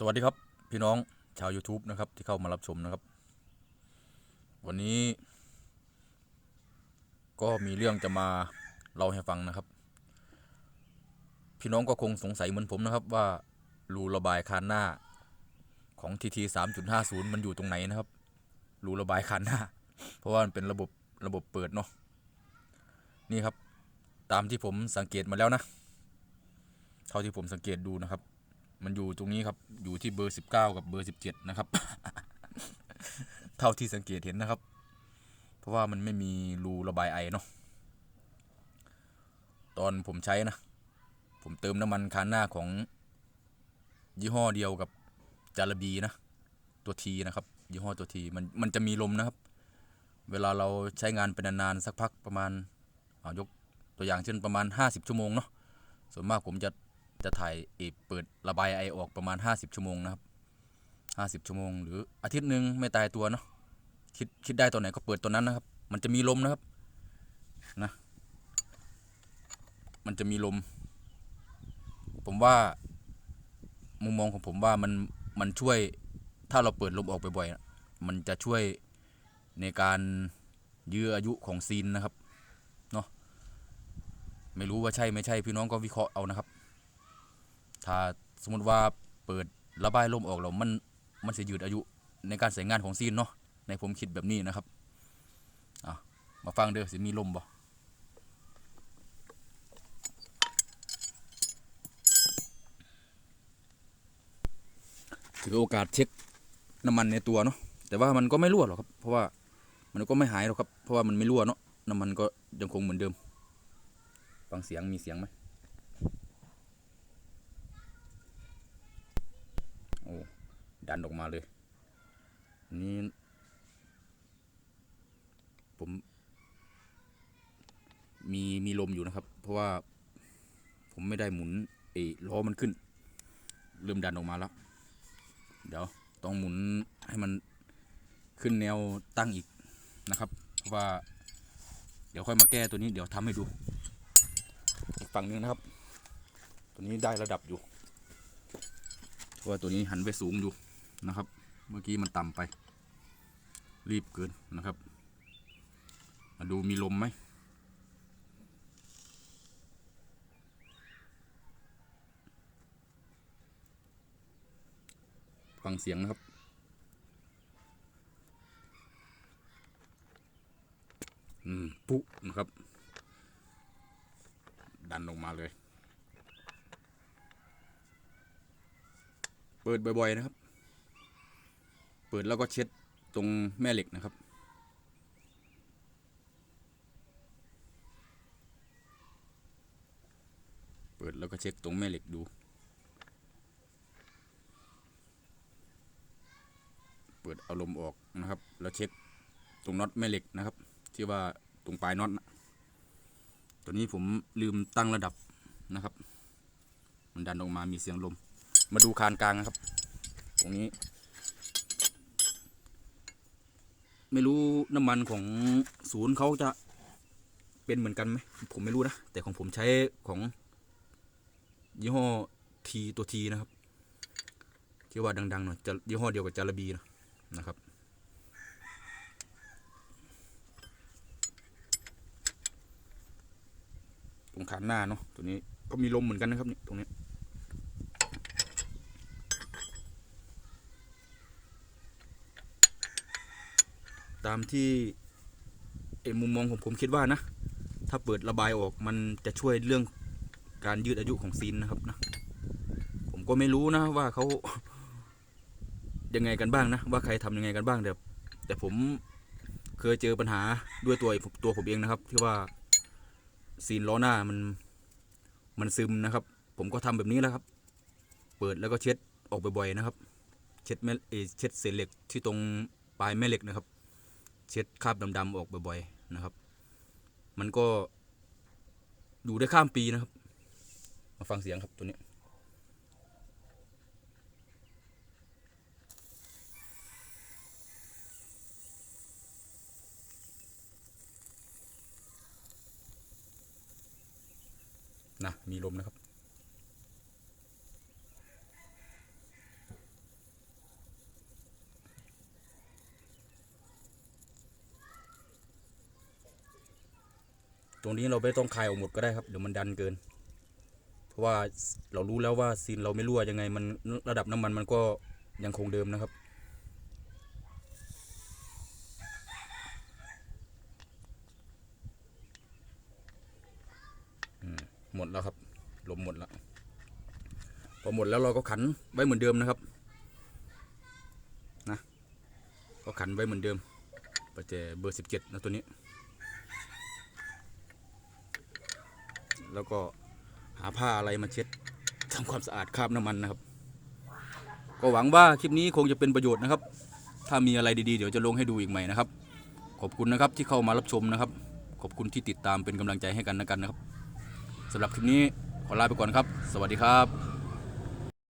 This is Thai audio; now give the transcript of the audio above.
สวัสดีครับพี่น้องชาว YouTube นะครับที่เข้ามารับชมนะครับ วันนี้ ก็มีเรื่องจะมาเล่าให้ฟังนะครับ พี่น้องก็คงสงสัยเหมือนผมนะครับว่ารูระบายคานหน้าของ TT 3.50 มันอยู่ตรงไหนนะครับรูระบายคานหน้า เพราะว่ามันเป็นระบบระบบเปิดเนาะนี่ครับ ตามที่ผมสังเกตมาแล้วนะ เท่าที่ผมสังเกตดูนะครับ มันอยู่ตรงนี้ครับ อยู่ที่เบอร์สิบเก้ากับเบอร์สิบเจ็ดนะครับ เท่าที่สังเกตเห็นนะครับ เพราะว่ามันไม่มีรูระบายไอเนาะ ตอนผมใช้นะ ผมเติมน้ำมันคานหน้าของยี่ห้อเดียวกับจารบีนะ ตัวทีนะครับ ยี่ห้อตัวทีมันมันจะมีลมนะครับ เวลาเราใช้งานเป็นนานๆสักพักประมาณเอายกตัวอย่างเช่นประมาณ 50 ชั่วโมงเนาะ ส่วนมากผมจะ จะถ่ายเอเปิดระบายไอออกประมาณ 50 ชั่วโมงนะครับ 50 ชั่วโมง หรืออาทิตย์หนึ่งไม่ตายตัวเนาะคิดคิดได้ตัวไหนก็เปิดตัวนั้นนะครับ มันจะมีลมนะครับนะมันจะมีลม ผมว่ามุมมองของผมว่ามันมันช่วยถ้าเราเปิดลมออกบ่อยๆมันจะช่วยในการยื้ออายุของซีนนะครับเนาะไม่รู้ว่าใช่ไม่ใช่พี่น้องก็วิเคราะห์เอานะครับ ถ้าสมมติว่าเปิดระบายลมออกแล้วมันมันจะยืดอายุในการใช้งานของซีนเนาะในผมคิดแบบนี้นะครับอะมาฟังเด้อสิมีลมบ่ถือโอกาสเช็คน้ำมันในตัวเนาะแต่ว่ามันก็ไม่รั่วหรอกครับ เพราะว่ามันก็ไม่หายหรอกครับ เพราะว่ามันไม่รั่วเนาะน้ำมันก็ยังคงเหมือนเดิม ฟังเสียงมีเสียงไหม โอ้ ดันออกมาเลยนนี้ผมมีมีลมอยู่นะครับ เพราะว่าผมไม่ได้หมุนเออล้อมันขึ้น เริ่มดันออกมาแล้ว เดี๋ยวต้องหมุนให้มันขึ้นแนวตั้งอีกนะครับเพราะว่า เดี๋ยวค่อยมาแก้ตัวนี้เดี๋ยวทำให้ดูอีกฝั่งนึงนะครับ ตัวนี้ได้ระดับอยู่เพราะว่าตัวนี้หันไปสูงอยู่ นะครับ เมื่อกี้มันต่ำไป รีบเกินนะครับ มาดูมีลมไหมฟังเสียงนะครับอืมปุ๊นะครับ ดันลงมาเลย เปิดบ่อย ๆ นะครับ เปิดแล้วก็เช็ดตรงแม่เหล็กนะครับ เปิดแล้วก็เช็คตรงแม่เหล็กดู เปิดเอาลมออกนะครับ แล้วเช็คตรงน็อตแม่เหล็กนะครับ ที่ว่าตรงปลายน็อตนะตัวนี้ผมลืมตั้งระดับนะครับ มันดันออกมามีเสียงลม มาดูคานกลางนะครับ ตรงนี้ ไม่รู้น้ำมันของศูนย์เขาจะเป็นเหมือนกันไหมผมไม่รู้นะ แต่ของผมใช้ของยี่ห้อทีตัวทีนะครับที่ว่าดังๆหน่อยจะยี่ห้อเดียวกับจารบีนะนะครับตรงขาหน้าเนาะตัวนี้ก็มีลมเหมือนกันนะครับเนี่ยตรงนี้ ตามที่เอมุมมองของผมคิดว่านะ ถ้าเปิดระบายออกมันจะช่วยเรื่องการยืดอายุของซีนนะครับนะ ผมก็ไม่รู้นะว่าเขายังไงกันบ้างนะ ว่าใครทำยังไงกันบ้างแต่แต่ผมเคยเจอปัญหาด้วยตัวตัวผมเองนะครับ ที่ว่าซีนล้อหน้ามันมันซึมนะครับ ผมก็ทำแบบนี้แหล้วครับ เปิดแล้วก็เช็ดออกบ่อยๆนะครับ เช็ดแม่เช็ดเศษเหล็กที่ตรงปลายแม่เหล็กนะครับ เช็ดคราบดำๆออกบ่อยๆนะครับ มันก็อยู่ได้ข้ามปีนะครับ มาฟังเสียงครับตัวนี้นะมีลมนะครับ รงนี้เราไม่ต้องคลายออกหมดก็ได้ครับเดี๋ยวมันดันเกิน เพราะว่าเรารู้แล้วว่าซีนเราไม่รั่วยังไงมันระดับน้ำมันมันก็ยังคงเดิมนะครับหมดแล้วครับลมหมดแล้วพอหมดแล้วเราก็ขันไว้เหมือนเดิมนะครับนะก็ขันไว้เหมือนเดิมประแจเบอร์สิบเจ็ดนะตัวนี้ แล้วก็หาผ้าอะไรมาเช็ดทำความสะอาดคราบน้ำมันนะครับ ก็หวังว่าคลิปนี้คงจะเป็นประโยชน์นะครับ ถ้ามีอะไรดีๆ เดี๋ยวจะลงให้ดูอีกใหม่นะครับ ขอบคุณนะครับที่เข้ามารับชมนะครับ ขอบคุณที่ติดตามเป็นกำลังใจให้กันนะกันนะครับสำหรับคลิปนี้ขอลาไปก่อนครับ สวัสดีครับ